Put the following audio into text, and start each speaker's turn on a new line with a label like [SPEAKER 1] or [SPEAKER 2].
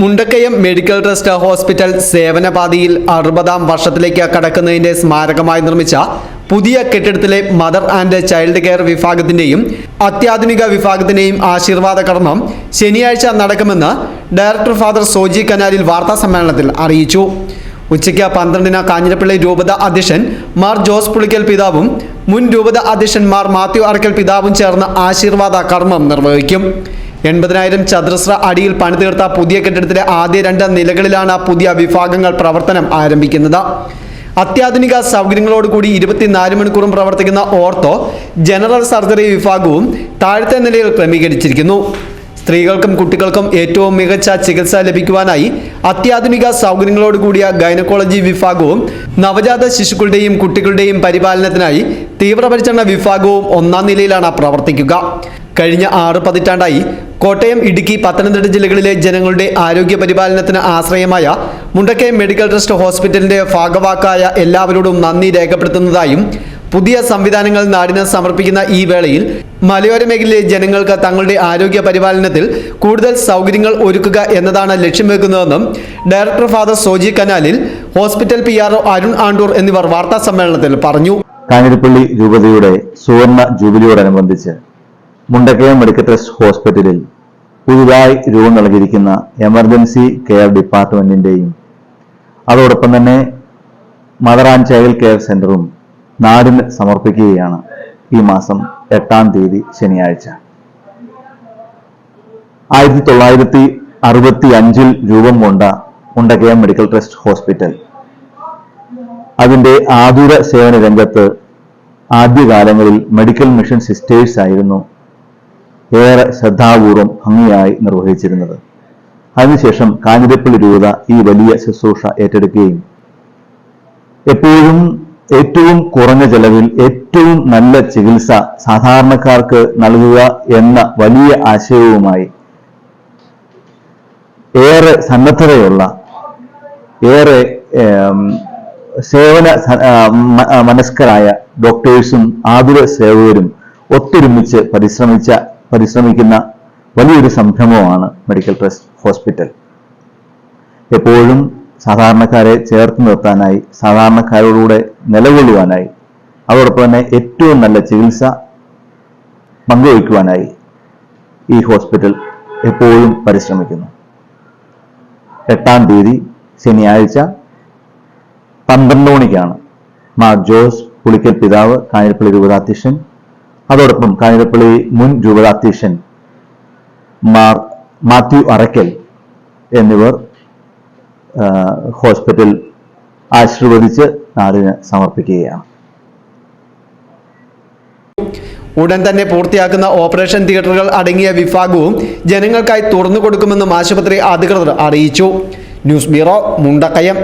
[SPEAKER 1] Mundakayam medical trust hospital സേവനപാതിയിൽ അറുപതാം വർഷത്തിലേക്ക് കടക്കുന്നതിന്റെ സ്മാരകമായി നിർമ്മിച്ച പുതിയ കെട്ടിടത്തിലെ മദർ ആൻഡ് ചൈൽഡ് കെയർ വിഭാഗത്തിന്റെയും അത്യാധുനിക വിഭാഗത്തിന്റെയും ആശീർവാദ കർമ്മം ശനിയാഴ്ച നടക്കുമെന്ന് ഡയറക്ടർ ഫാദർ സോജി കനാലിൽ വാർത്താ സമ്മേളനത്തിൽ അറിയിച്ചു. ഉച്ചയ്ക്ക് പന്ത്രണ്ടിന് കാഞ്ഞിരപ്പള്ളി രൂപത അധ്യക്ഷൻ മാർ ജോസ് പുളിക്കൽ പിതാവും മുൻ രൂപത അധ്യക്ഷൻ മാർ മാത്യു അറക്കൽ പിതാവും ചേർന്ന് ആശീർവാദ കർമ്മം നിർവഹിക്കും. എൺപതിനായിരം ചതുരശ്ര അടിയിൽ പണിതീർത്ത പുതിയ കെട്ടിടത്തിലെ ആദ്യ രണ്ട് നിലകളിലാണ് പുതിയ വിഭാഗങ്ങൾ പ്രവർത്തനം ആരംഭിക്കുന്നത്. അത്യാധുനിക സൗകര്യങ്ങളോടുകൂടി ഇരുപത്തിനാല് മണിക്കൂറും പ്രവർത്തിക്കുന്ന ഓർത്തോ ജനറൽ സർജറി വിഭാഗവും താഴത്തെ നിലയിൽ ക്രമീകരിച്ചിരിക്കുന്നു. സ്ത്രീകൾക്കും കുട്ടികൾക്കും ഏറ്റവും മികച്ച ചികിത്സ ലഭിക്കുവാനായി അത്യാധുനിക സൗകര്യങ്ങളോടുകൂടിയ ഗൈനക്കോളജി വിഭാഗവും നവജാത ശിശുക്കളുടെയും കുട്ടികളുടെയും പരിപാലനത്തിനായി തീവ്രപരിചരണ വിഭാഗവും ഒന്നാം നിലയിലാണ് പ്രവർത്തിക്കുക. കഴിഞ്ഞ ആറ് പതിറ്റാണ്ടായി കോട്ടയം ഇടുക്കി പത്തനംതിട്ട ജില്ലകളിലെ ജനങ്ങളുടെ ആരോഗ്യ പരിപാലനത്തിന് ആശ്രയമായ മുണ്ടക്കയം മെഡിക്കൽ ട്രസ്റ്റ് ഹോസ്പിറ്റലിന്റെ ഭാഗവാക്കായ എല്ലാവരോടും നന്ദി രേഖപ്പെടുത്തുന്നതായും പുതിയ സംവിധാനങ്ങൾ നാടിന് സമർപ്പിക്കുന്ന ഈ വേളയിൽ മലയോര മേഖലയിലെ ജനങ്ങൾക്ക് തങ്ങളുടെ ആരോഗ്യ പരിപാലനത്തിൽ കൂടുതൽ സൗകര്യങ്ങൾ ഒരുക്കുക എന്നതാണ് ലക്ഷ്യം വെക്കുന്നതെന്നും ഡയറക്ടർ ഫാദർ സോജി കനാലിൽ hospital P R Arun Andoor എന്നിവർ വാർത്താ സമ്മേളനത്തിൽ പറഞ്ഞു.
[SPEAKER 2] കാഞ്ഞിരപ്പള്ളി രൂപതയുടെ സുവർണ ജൂബിലിയോടനുബന്ധിച്ച് മുണ്ടക്കയം മെഡിക്കൽ ട്രസ്റ്റ് ഹോസ്പിറ്റലിൽ പുതുതായി രൂപം നൽകിയിരിക്കുന്ന എമർജൻസി കെയർ ഡിപ്പാർട്ട്മെന്റിന്റെയും അതോടൊപ്പം തന്നെ മദർ ആൻഡ് ചൈൽഡ് കെയർ സെന്ററും നാടിന് സമർപ്പിക്കുകയാണ് ഈ മാസം എട്ടാം തീയതി ശനിയാഴ്ച. ആയിരത്തി തൊള്ളായിരത്തി അറുപത്തി അഞ്ചിൽ രൂപം കൊണ്ട മുണ്ടക്കയം മെഡിക്കൽ ട്രസ്റ്റ് ഹോസ്പിറ്റൽ അതിന്റെ ആതുര സേവന രംഗത്ത് ആദ്യകാലങ്ങളിൽ മെഡിക്കൽ മിഷൻ സിസ്റ്റേഴ്സ് ആയിരുന്നു ഏറെ ശ്രദ്ധാപൂർവം ഭംഗിയായി നിർവഹിച്ചിരുന്നത്. അതിനുശേഷം കാഞ്ഞിരപ്പള്ളി രൂപത ഈ വലിയ ശുശ്രൂഷ ഏറ്റെടുക്കുകയും എപ്പോഴും ഏറ്റവും കുറഞ്ഞ ചെലവിൽ ഏറ്റവും നല്ല ചികിത്സ സാധാരണക്കാർക്ക് നൽകുക എന്ന വലിയ ആശയവുമായി ഏറെ സന്നദ്ധതയുള്ള ഏറെ സേവന മനസ്കരായ ഡോക്ടേഴ്സും ആതുര സേവകരും ഒത്തൊരുമിച്ച് പരിശ്രമിച്ച പരിശ്രമിക്കുന്ന വലിയൊരു സംരംഭമാണ് മെഡിക്കൽ ട്രസ്റ്റ് ഹോസ്പിറ്റൽ എപ്പോഴും സാധാരണക്കാരെ ചേർത്ത് നിർത്താനായി സാധാരണക്കാരോടുകൂടെ നിലകൊള്ളുവാനായി അതോടൊപ്പം തന്നെ ഏറ്റവും നല്ല ചികിത്സ പങ്കുവയ്ക്കുവാനായി ഈ ഹോസ്പിറ്റൽ എപ്പോഴും പരിശ്രമിക്കുന്നു. എട്ടാം തീയതി ശനിയാഴ്ച പന്ത്രണ്ട് മണിക്കാണ് മാർ ജോസ് പുളിക്കൽ പിതാവ് കാഞ്ഞിരപ്പള്ളി രൂപതാധ്യക്ഷൻ അതോടൊപ്പം കാഞ്ഞിരപ്പള്ളി മുൻ രൂപതാധ്യക്ഷൻ മാർ മാത്യു അറക്കൽ എന്നിവർ ഹോസ്പിറ്റൽ ആശീർവദിച്ച് നാടിന് സമർപ്പിക്കുകയാണ്.
[SPEAKER 1] ഉടൻ തന്നെ പൂർത്തിയാക്കുന്ന ഓപ്പറേഷൻ തിയേറ്ററുകൾ അടങ്ങിയ വിഭാഗവും ജനങ്ങൾക്കായി തുറന്നു കൊടുക്കുമെന്നും ആശുപത്രി അധികൃതർ അറിയിച്ചു. News bureau Mundakayam.